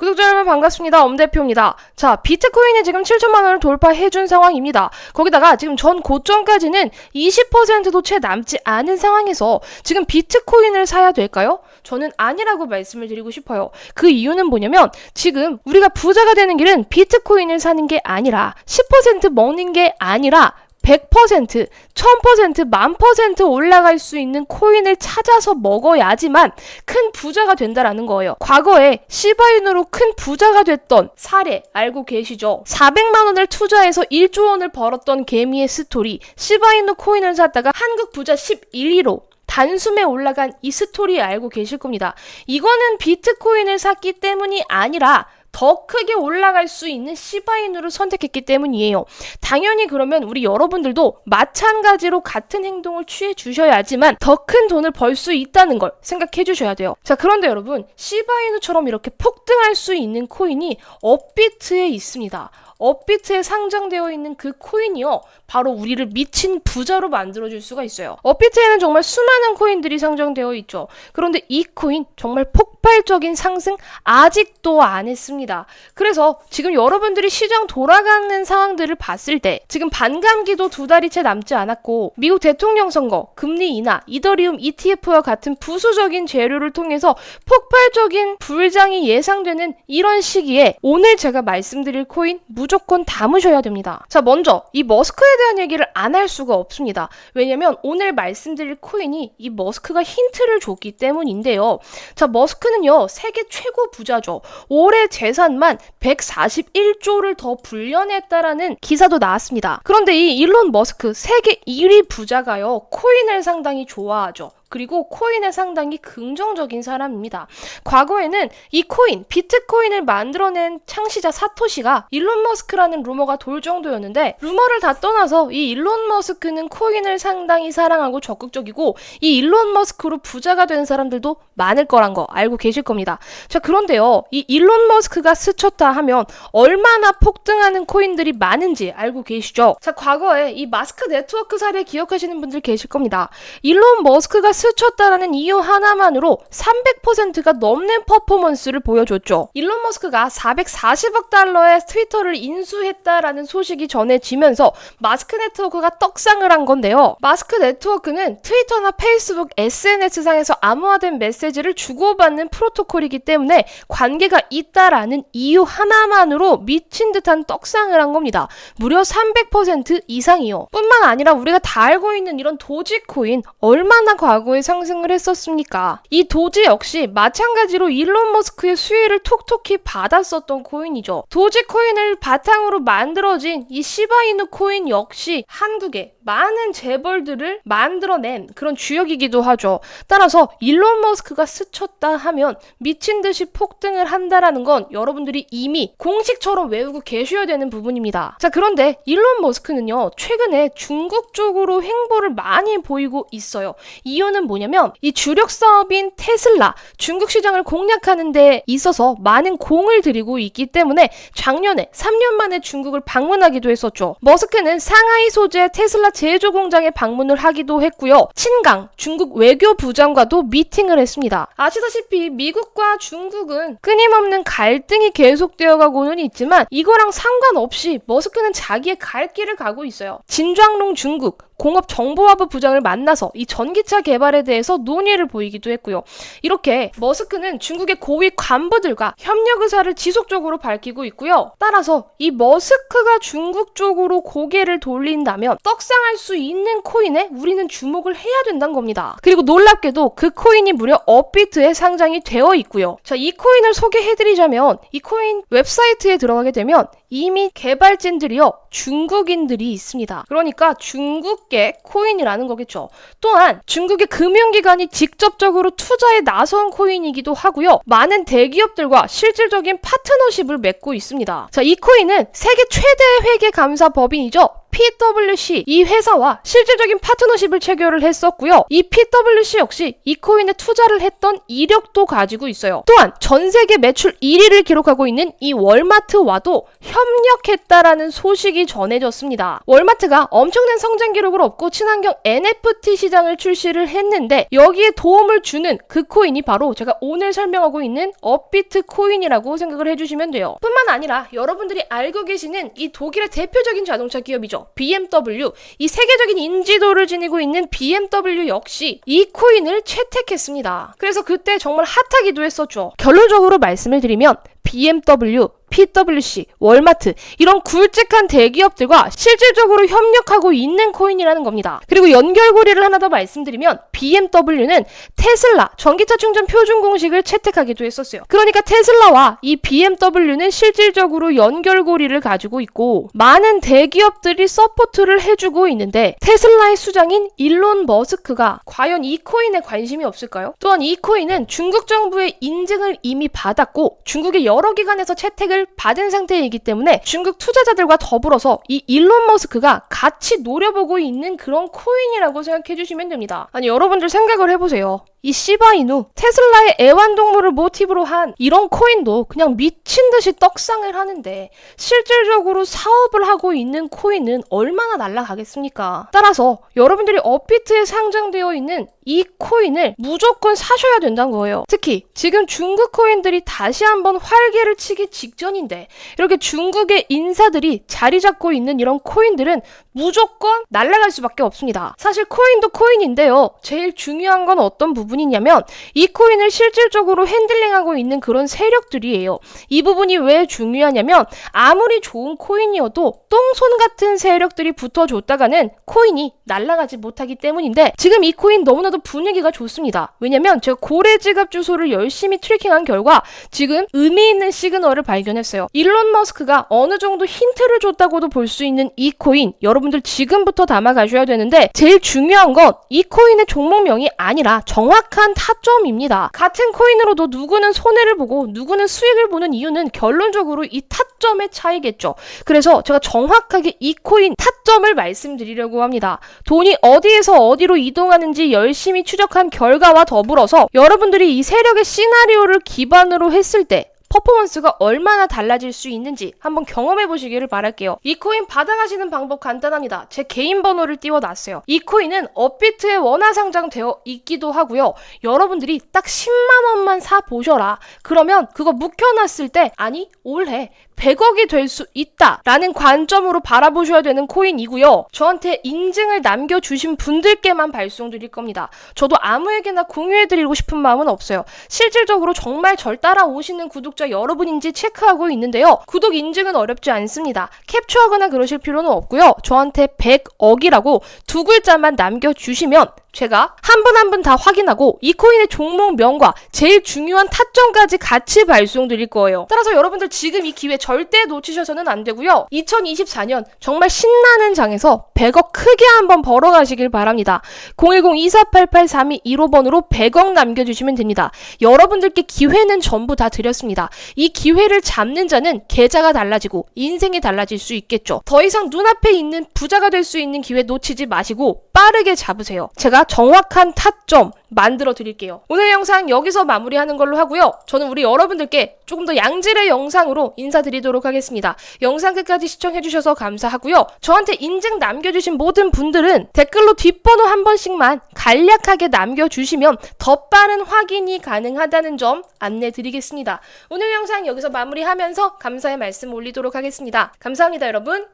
구독자 여러분 반갑습니다. 엄대표입니다. 자, 비트코인이 지금 7천만 원을 돌파해준 상황입니다. 거기다가 지금 전 고점까지는 20%도 채 남지 않은 상황에서 지금 비트코인을 사야 될까요? 저는 아니라고 말씀을 드리고 싶어요. 그 이유는 뭐냐면 지금 우리가 부자가 되는 길은 비트코인을 사는 게 아니라 10% 먹는 게 아니라 100%, 1000%, 만퍼센트 올라갈 수 있는 코인을 찾아서 먹어야지만 큰 부자가 된다라는 거예요. 과거에 시바인으로 큰 부자가 됐던 사례 알고 계시죠? 400만 원을 투자해서 1조 원을 벌었던 개미의 스토리. 시바이누 코인을 샀다가 한국 부자 11위로 단숨에 올라간 이 스토리 알고 계실 겁니다. 이거는 비트코인을 샀기 때문이 아니라 더 크게 올라갈 수 있는 시바인으로 선택했기 때문이에요. 당연히 그러면 우리 여러분들도 마찬가지로 같은 행동을 취해 주셔야지만 더 큰 돈을 벌 수 있다는 걸 생각해 주셔야 돼요. 자, 그런데 여러분, 시바이누처럼 이렇게 폭등할 수 있는 코인이 업비트에 있습니다. 업비트에 상장되어 있는 그 코인이요. 바로 우리를 미친 부자로 만들어줄 수가 있어요. 업비트에는 정말 수많은 코인들이 상장되어 있죠. 그런데 이 코인 정말 폭발적인 상승 아직도 안 했습니다. 그래서 지금 여러분들이 시장 돌아가는 상황들을 봤을 때 지금 반감기도 두 달이 채 남지 않았고 미국 대통령 선거, 금리 인하, 이더리움 ETF와 같은 부수적인 재료를 통해서 폭발적인 불장이 예상되는 이런 시기에 오늘 제가 말씀드릴 코인 무조 건 담으셔야 됩니다. 자, 먼저 이 머스크에 대한 얘기를 안 할 수가 없습니다. 왜냐면 오늘 말씀드릴 코인이 이 머스크가 힌트를 줬기 때문인데요. 자, 머스크는요, 세계 최고 부자죠. 올해 재산만 141조를 더 불려냈다라는 기사도 나왔습니다. 그런데 이 일론 머스크 세계 1위 부자가요, 코인을 상당히 좋아하죠. 그리고 코인에 상당히 긍정적인 사람입니다. 과거에는 이 코인, 비트코인을 만들어낸 창시자 사토시가 일론 머스크라는 루머가 돌 정도였는데 루머를 다 떠나서 이 일론 머스크는 코인을 상당히 사랑하고 적극적이고 이 일론 머스크로 부자가 된 사람들도 많을 거란 거 알고 계실 겁니다. 자, 그런데요. 이 일론 머스크가 스쳤다 하면 얼마나 폭등하는 코인들이 많은지 알고 계시죠? 자, 과거에 이 마스크 네트워크 사례 기억하시는 분들 계실 겁니다. 일론 머스크가 스쳤다라는 이유 하나만으로 300%가 넘는 퍼포먼스를 보여줬죠. 일론 머스크가 440억 달러의 트위터를 인수했다라는 소식이 전해지면서 마스크 네트워크가 떡상을 한 건데요. 마스크 네트워크는 트위터나 페이스북, SNS상에서 암호화된 메시지를 주고받는 프로토콜이기 때문에 관계가 있다라는 이유 하나만으로 미친 듯한 떡상을 한 겁니다. 무려 300% 이상이요. 뿐만 아니라 우리가 다 알고 있는 이런 도지코인 얼마나 과거 과거에 상승을 했었습니까? 이 도지 역시 마찬가지로 일론 머스크의 수혜를 톡톡히 받았었던 코인이죠. 도지 코인을 바탕으로 만들어진 이 시바이누 코인 역시 한국에 많은 재벌들을 만들어낸 그런 주역이기도 하죠. 따라서 일론 머스크가 스쳤다 하면 미친 듯이 폭등을 한다라는 건 여러분들이 이미 공식처럼 외우고 계셔야 되는 부분입니다. 자, 그런데 일론 머스크는요, 최근에 중국 쪽으로 횡보를 많이 보이고 있어요. 이유는 뭐냐면 이 주력 사업인 테슬라 중국 시장을 공략하는 데 있어서 많은 공을 들이고 있기 때문에 작년에 3년 만에 중국을 방문하기도 했었죠. 머스크는 상하이 소재 테슬라 제조 공장에 방문을 하기도 했고요. 친강 중국 외교부장과도 미팅을 했습니다. 아시다시피 미국과 중국은 끊임없는 갈등이 계속되어 가고는 있지만 이거랑 상관없이 머스크는 자기의 갈 길을 가고 있어요. 진좌롱 중국 공업 정보화부 부장을 만나서 이 전기차 개발에 대해서 논의를 보이기도 했고요. 이렇게 머스크는 중국의 고위 관부들과 협력 의사를 지속적으로 밝히고 있고요. 따라서 이 머스크가 중국 쪽으로 고개를 돌린다면 떡상할 수 있는 코인에 우리는 주목을 해야 된다는 겁니다. 그리고 놀랍게도 그 코인이 무려 업비트에 상장이 되어 있고요. 자, 이 코인을 소개해드리자면 이 코인 웹사이트에 들어가게 되면 이미 개발진들이요 중국인들이 있습니다. 그러니까 중국 계 코인이라는 거겠죠. 또한 중국의 금융기관이 직접적으로 투자에 나선 코인이기도 하고요. 많은 대기업들과 실질적인 파트너십을 맺고 있습니다. 자, 이 코인은 세계 최대 회계 감사 법인이죠. PWC 이 회사와 실질적인 파트너십을 체결을 했었고요. 이 PWC 역시 이 코인에 투자를 했던 이력도 가지고 있어요. 또한 전 세계 매출 1위를 기록하고 있는 이 월마트와도 협력했다라는 소식이 전해졌습니다. 월마트가 엄청난 성장 기록을 얻고 친환경 NFT 시장을 출시를 했는데 여기에 도움을 주는 그 코인이 바로 제가 오늘 설명하고 있는 업비트 코인이라고 생각을 해주시면 돼요. 뿐만 아니라 여러분들이 알고 계시는 이 독일의 대표적인 자동차 기업이죠. BMW. 이 세계적인 인지도를 지니고 있는 BMW 역시 이 코인을 채택했습니다. 그래서 그때 정말 핫하기도 했었죠. 결론적으로 말씀을 드리면 BMW, PWC, 월마트 이런 굵직한 대기업들과 실질적으로 협력하고 있는 코인이라는 겁니다. 그리고 연결고리를 하나 더 말씀드리면 BMW는 테슬라 전기차 충전 표준 공식을 채택하기도 했었어요. 그러니까 테슬라와 이 BMW는 실질적으로 연결고리를 가지고 있고 많은 대기업들이 서포트를 해주고 있는데 테슬라의 수장인 일론 머스크가 과연 이 코인에 관심이 없을까요? 또한 이 코인은 중국 정부의 인증을 이미 받았고 중국의 여러 기관에서 채택을 받은 상태이기 때문에 중국 투자자들과 더불어서 이 일론 머스크가 같이 노려보고 있는 그런 코인이라고 생각해 주시면 됩니다. 아니 여러분들 생각을 해보세요. 이 시바이누 테슬라의 애완동물을 모티브로 한 이런 코인도 그냥 미친 듯이 떡상을 하는데 실질적으로 사업을 하고 있는 코인은 얼마나 날아가겠습니까? 따라서 여러분들이 업비트에 상장되어 있는 이 코인을 무조건 사셔야 된다는 거예요. 특히 지금 중국 코인들이 다시 한번 활개를 치기 직전인데 이렇게 중국의 인사들이 자리 잡고 있는 이런 코인들은 무조건 날아갈 수밖에 없습니다. 사실 코인도 코인인데요. 제일 중요한 건 어떤 부분이냐면 이 코인을 실질적으로 핸들링하고 있는 그런 세력들이에요. 이 부분이 왜 중요하냐면 아무리 좋은 코인이어도 똥손 같은 세력들이 붙어줬다가는 코인이 날아가지 못하기 때문인데 지금 이 코인 너무나도 분위기가 좋습니다. 왜냐면 제가 고래 지갑 주소를 열심히 트래킹한 결과 지금 의미 있는 시그널을 발견했어요. 일론 머스크가 어느 정도 힌트를 줬다고도 볼 수 있는 이 코인 여러분들 지금부터 담아 가셔야 되는데 제일 중요한 건 이 코인의 종목명이 아니라 정확한 타점입니다. 같은 코인으로도 누구는 손해를 보고 누구는 수익을 보는 이유는 결론적으로 이 타점의 차이겠죠. 그래서 제가 정확하게 이 코인 타점을 말씀드리려고 합니다. 돈이 어디에서 어디로 이동하는지 열심히 추적한 결과와 더불어서 여러분들이 이 세력의 시나리오를 기반으로 했을 때 퍼포먼스가 얼마나 달라질 수 있는지 한번 경험해 보시기를 바랄게요. 이 코인 받아가시는 방법 간단합니다. 제 개인 번호를 띄워놨어요. 이 코인은 업비트에 원화 상장되어 있기도 하고요. 여러분들이 딱 10만 원만 사 보셔라. 그러면 그거 묵혀놨을 때 아니 올해 100억이 될 수 있다라는 관점으로 바라보셔야 되는 코인이고요. 저한테 인증을 남겨주신 분들께만 발송드릴 겁니다. 저도 아무에게나 공유해드리고 싶은 마음은 없어요. 실질적으로 정말 절 따라오시는 구독자 여러분인지 체크하고 있는데요. 구독 인증은 어렵지 않습니다. 캡처하거나 그러실 필요는 없고요. 저한테 100억이라고 두 글자만 남겨주시면 제가 한 분 한 분 다 확인하고 이 코인의 종목명과 제일 중요한 타점까지 같이 발송드릴 거예요. 따라서 여러분들 지금 이 기회 절대 놓치셔서는 안 되고요. 2024년 정말 신나는 장에서 100억 크게 한번 벌어가시길 바랍니다. 010-2488-3215번으로 100억 남겨주시면 됩니다. 여러분들께 기회는 전부 다 드렸습니다. 이 기회를 잡는 자는 계좌가 달라지고 인생이 달라질 수 있겠죠. 더 이상 눈앞에 있는 부자가 될 수 있는 기회 놓치지 마시고 빠르게 잡으세요. 제가 정확한 타점 만들어 드릴게요. 오늘 영상 여기서 마무리하는 걸로 하고요. 저는 우리 여러분들께 조금 더 양질의 영상으로 인사드리도록 하겠습니다. 영상 끝까지 시청해주셔서 감사하고요. 저한테 인증 남겨주신 모든 분들은 댓글로 뒷번호 한 번씩만 간략하게 남겨주시면 더 빠른 확인이 가능하다는 점 안내 드리겠습니다. 오늘 영상 여기서 마무리하면서 감사의 말씀 올리도록 하겠습니다. 감사합니다, 여러분.